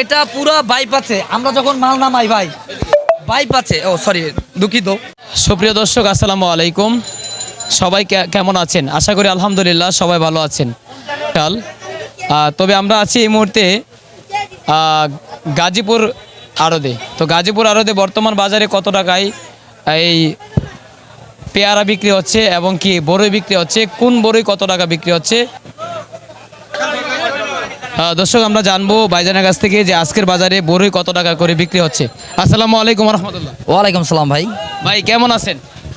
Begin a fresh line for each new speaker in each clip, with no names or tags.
এটা পুরো বাইপ আছে আমরা যখন মাল নামাই ভাই বাইপ আছে ও সরি দুঃখিত।
সুপ্রিয় দর্শক, আসসালামু আলাইকুম। সবাই কেমন আছেন? আশা করি আলহামদুলিল্লাহ সবাই ভালো আছেন। কাল তবে আমরা আছি এই মুহূর্তে গাজীপুর আড়দে তো গাজীপুর আড়দে বর্তমান বাজারে কত টাকায় এই পেয়ারা বিক্রি হচ্ছে এবং কি বড়ই বিক্রি হচ্ছে? কোন বড়ই কত টাকা বিক্রি হচ্ছে? দর্শক আমরা জানব বাইজানের কাছ থেকে যে আজকের বাজারে বড়ই কত টাকা করে বিক্রি হচ্ছে। আসসালামু আলাইকুম রহমতুল্লাহ
ওয়ালাইকুম সালাম ভাই।
ভাই কেমন আছেন?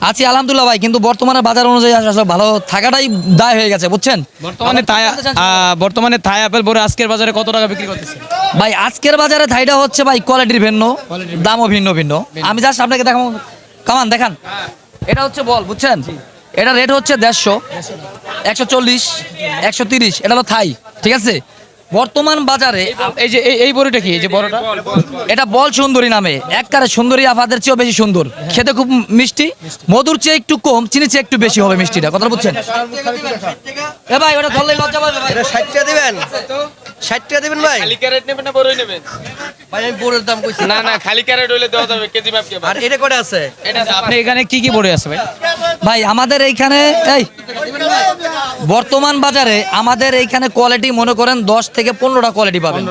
আছি আলহামদুলিল্লাহ ভাই কিন্তু বর্তমানে বাজার অনুযায়ী আসলে ভালো থাকাটাই দায় হয়ে গেছে বুঝছেন?
বর্তমানে থাই বর্তমানে থাই আপেল বড় আজকের বাজারে কত টাকা বিক্রি করতেছে?
ভাই আজকের বাজারে থাইটা হচ্ছে ভাই কোয়ালিটির ভিন্ন দামও ভিন্ন ভিন্ন। আমি জাস্ট আপনাকে দেখাবো। কামান দেখান। এটা হচ্ছে বল বুঝছেন? এটা রেট হচ্ছে দেড়শো। একশো চল্লিশ একশো তিরিশ এটা হলো থাই ঠিক আছে? বর্তমান বাজারে
এই যে এই- বড়িটা কি? এই যে বড়টা?
এটা বল সুন্দরী নামে। এক কারে সুন্দরী আফাদের চেয়েও বেশি সুন্দর। খেতে খুব মিষ্টি। মধুর চেয়ে একটু কম চিনি চেয়ে একটু বেশি হবে মিষ্টিটা। কথা বুঝছেন? এ ভাই ওটা ধরলে লজ্জা পাবে ভাই।
এটা ষাট টাকা দিবেন? ষাট টাকা দিবেন ভাই?
খালি ক্যারেট নেবেন না বড়ই নেবেন?
ভাই আমি দাম কইছি।
না না খালি ক্যারেট হইলে দেওয়া যাবে কেজি মাপ কে
আর এটা আছে?
আপনি এখানে কি কি বড়ি আছে ভাই?
ভাই আমাদের এইখানে এই বর্তমান বাজারে আমাদের এইখানে কোয়ালিটি মনে করেন দশ থেকে পনেরোটা কোয়ালিটি পাবেন।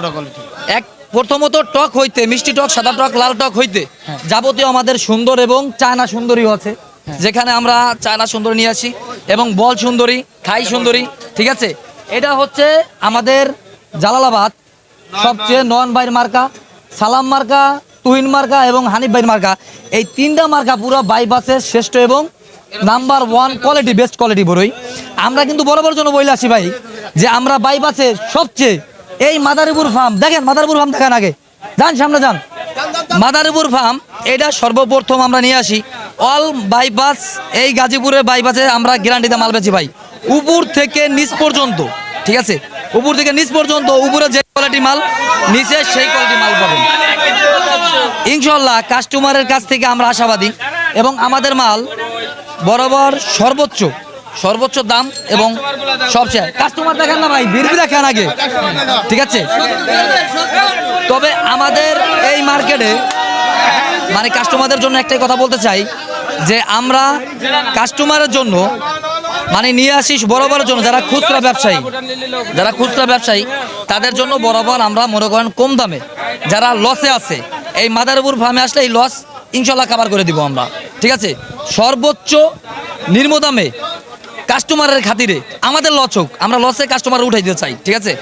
এক প্রথমত টক হইতে মিষ্টি টক সাদা টক লাল টক হইতে যাবতীয় আমাদের সুন্দর এবং চায়না সুন্দরীও আছে। যেখানে আমরা চায়না সুন্দরী নিয়ে আসি এবং বল সুন্দরী খাই সুন্দরী ঠিক আছে? এটা হচ্ছে আমাদের জালালাবাদ সবচেয়ে নয়ন ভাইয়ের মার্কা সালাম মার্কা তুহিন মার্কা এবং হানিফ ভাইয়ের মার্কা। এই তিনটা মার্কা পুরো বাইপাসের শ্রেষ্ঠ এবং number one quality best quality বড়ই। আমরা কিন্তু বরাবর জন্য বলে আসি ভাই যে আমরা বাইপাসে সবচেয়ে এই মাদারীপুর ফার্ম দেখেন মাদারীপুর ফার্ম দেখেন আগে। যান সামনে যান। মাদারীপুর ফার্ম এটা সর্বপ্রথম আমরা নিয়ে আসি। অল বাইপাস এই গাজীপুরের বাইপাসে আমরা গ্যারান্টিতে মাল বেচি ভাই। উপর থেকে নিচ পর্যন্ত। ঠিক আছে? উপর থেকে নিচ পর্যন্ত, উপরে যে কোয়ালিটি মাল, নিচে সেই কোয়ালিটি মাল পাবেন। ইনশাল্লাহ কাস্টমারের কাছ থেকে আমরা আশাবাদী এবং আমাদের মাল বরাবর সর্বোচ্চ সর্বোচ্চ দাম এবং সবচেয়ে কাস্টমার দেখেন না ভাই বিরবি দেখেন আগে। ঠিক আছে? তবে আমাদের এই মার্কেটে মানে কাস্টমারদের জন্য একটাই কথা বলতে চাই যে আমরা কাস্টমারের জন্য মানে নিয়ে আসি বরাবরের জন্য। যারা খুচরা ব্যবসায়ী, যারা খুচরা ব্যবসায়ী, তাদের জন্য বরাবর আমরা মনে করেন কম দামে। যারা লসে আছে, এই মাদারপুর ফার্মে আসলে এই লস ইনশাল্লাহ কাবার করে দিব আমরা। ঠিক আছে? সর্বোচ্চ নিম্ন দামে কাস্টমারের খাতিরে আমাদের লস হোক, আমরা লসে কাস্টমার উঠাই দিতে চাই, ঠিক আছে?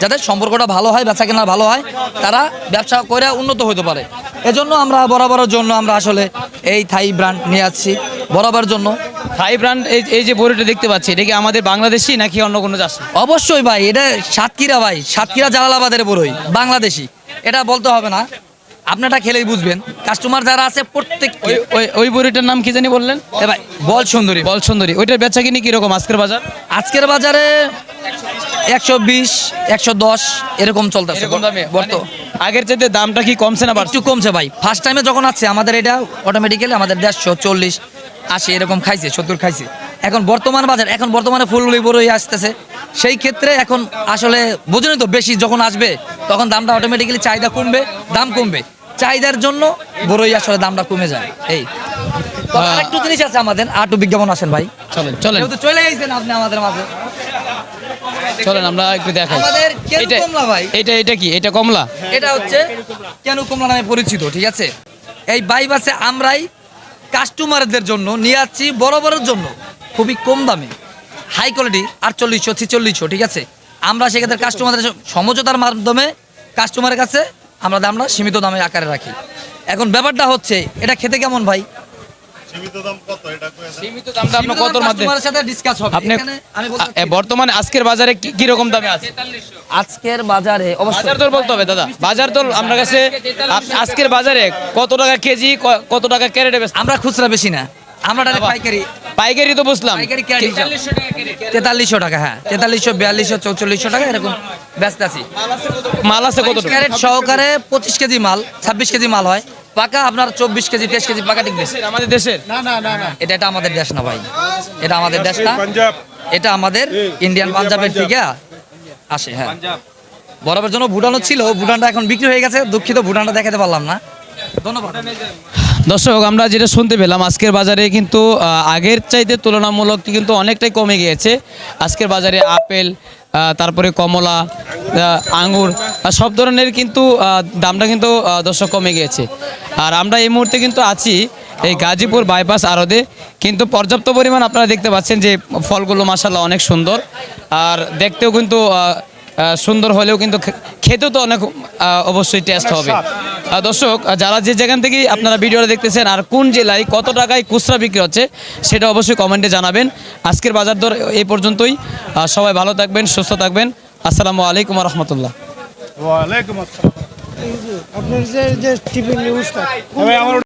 যাদের সম্পর্কটা ভালো হয়, বেচা কেনা ভালো হয়, তারা ব্যবসা করে উন্নত হতে পারে। এজন্য আমরা বরাবরের জন্য আমরা আসলে এই থাই ব্র্যান্ড নিয়ে আসছি। বরাবরের জন্য?
থাই ব্র্যান্ড এই এই যে বড়িটা দেখতে পাচ্ছি এটা কি আমাদের বাংলাদেশি নাকি অন্য কোনো চাষ
অবশ্যই ভাই এটা সাতক্ষীরা ভাই সাতক্ষীরা জালালাবাদের বড়ই বাংলাদেশি। এটা বলতে হবে না আপনারটা খেলেই বুঝবেন। কাস্টমার যারা আছে প্রত্যেক
ওই ওই বড়িটার নাম কি জানি বললেন?
এ ভাই বল সুন্দরী।
বল সুন্দরী। ওইটার বেচা কিনি কীরকম আজকের বাজার?
আজকের বাজারে একশো বিশ একশো দশ এরকম চলতেছে। বর্ত
মানে আগের চাইতে দামটা কি কমছে না বাড়ছে?
একটু কমছে ভাই। ফার্স্ট টাইমে যখন আছে আমাদের এটা অটোমেটিক্যালি আমাদের দেড়শো চল্লিশ আশি এরকম খাইছে সত্তর খাইছে। এখন বর্তমান বাজার এখন বর্তমানে ফুলগুলি বড়ই আসতেছে। সেই ক্ষেত্রে এখন আসলে বোঝেনি তো বেশি যখন আসবে তখন দামটা অটোমেটিক্যালি চাহিদা কমবে দাম কমবে। চাহিদার জন্য বড়ই আসলে দামটা কমে যায়। এই। আরেকটু জিনিস আছে আমাদের আটু বিজ্ঞাপন আসেন ভাই।
চলেন চলেন।
চলে গেছেন আপনি আমাদের মাঝে।
চলেন আমরা একটু দেখাই। এটা
কমলা ভাই?
এটা এটা কি? এটা কমলা?
এটা হচ্ছে কেন কমলা নামে পরিচিত ঠিক আছে? এই বাইবাসে আমরাই কাস্টমারদের জন্য নিয়ে আসছি বরাবরের জন্য। খুবই কম দামে। হাই কোয়ালিটি, আটচল্লিশশো, ছিচল্লিশশো, ঠিক আছে? আমরা সেক্ষেত্রে কাস্টমারদের সমঝোতার মাধ্যমে কাস্টমারের কাছে আমরা দামটা সীমিত দামে আকারে রাখি। এখন ব্যাপারটা হচ্ছে, এটা খেতে কেমন ভাই?
সীমিত দামটা আপনার কতর মধ্যে?
সাথে ডিসকাস হবে
আপনি
এখানে আমি বলতে
আ- এ, বর্তমানে আজকের বাজারে কি কি রকম দামে আছে?
আজকের বাজারে অবশ্যই।
বাজার দর বলতে হবে দাদা। বাজার দর আপনার কাছে আজকের বাজারে কত টাকা কেজি কত টাকা ক্যারেটে বেচতে
আমরা খুচরা বেশি না। আমরা ডাইরেক্ট পাইকারি।
পাইকারি তো বুঝলাম।
তেতাল্লিশশো টাকা হ্যাঁ। তেতাল্লিশশো বিয়াল্লিশশো চৌচল্লিশশো টাকা এরকম ব্যস্ত আছি।
মাল আছে কত
ক্যারেট সহকারে পঁচিশ কেজি মাল ছাব্বিশ কেজি মাল হয়। পাকা আপনার চব্বিশ কেজি তেইশ কেজি পাকা টিকবে।
আমাদের দেশের।
এটা এটা আমাদের দেশ না ভাই। এটা আমাদের দেশ না। এটা আমাদের ইন্ডিয়ান পাঞ্জাবের থেকে আসে হ্যাঁ। বরফের জন্য ভুটানও ছিল ভুটানটা এখন বিক্রি হয়ে গেছে দুঃখিত ভুটানটা দেখাতে পারলাম না। ধন্যবাদ।
দর্শক আমরা যেটা শুনতে পেলাম আজকের বাজারে কিন্তু আগের চাইতে তুলনামূলক কিন্তু অনেকটাই কমে গিয়েছে। আজকের বাজারে আপেল তারপরে কমলা আঙুর সব ধরনের কিন্তু দামটা কিন্তু দর্শক কমে গিয়েছে। আর আমরা এই মুহূর্তে কিন্তু আছি এই গাজীপুর বাইপাস আরদে কিন্তু পর্যাপ্ত পরিমাণ আপনারা দেখতে পাচ্ছেন যে ফলগুলো মাসাল্লাহ অনেক সুন্দর। আর দেখতেও কিন্তু সুন্দর হলেও কিন্তু খেতেও তো অনেক অবশ্যই টেস্ট হবে। দর্শক যারা যে যেখান থেকে আপনারা ভিডিওটা দেখতেছেন আর কোন জেলায় কত টাকায় খুচরা বিক্রি হচ্ছে সেটা অবশ্যই কমেন্টে জানাবেন। আজকের বাজার দর এই পর্যন্তই। সবাই ভালো থাকবেন সুস্থ থাকবেন। আসসালামু আলাইকুম রহমতুল্লাহ
ওয়ালাইকুম আসসালাম।
আপনার যে যে টিভি নিউজটা